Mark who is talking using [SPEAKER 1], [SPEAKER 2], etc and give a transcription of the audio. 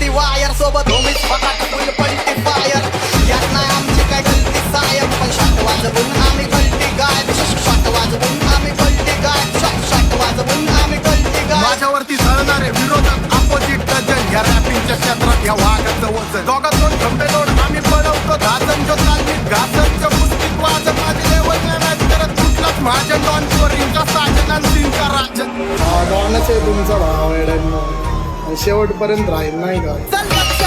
[SPEAKER 1] ती वायर सोबत होमीच फटाक यात नाही आमची काय गलती सायब पण शॉट वाजवून आम्ही गलती गायब शॉट वाजवून आम्ही गलती गायब शॉट शॉट वाजवून आम्ही गलती गायब
[SPEAKER 2] माझ्यावरती सळणारे विरोधक अपोजिट डझन या रॅपिंगच्या क्षेत्रात या वाघाचं वजन. दोन खंबे दोन आम्ही पळवतो. दादन जो चालली घासनच्या लेवल मॅच करत कुठलाच माझ्या डॉन चोरींचा साजन सिंगचा राजन.
[SPEAKER 3] डॉनच आहे तुमचा भाव शेवटपर्यंत राहील. नाही
[SPEAKER 1] का?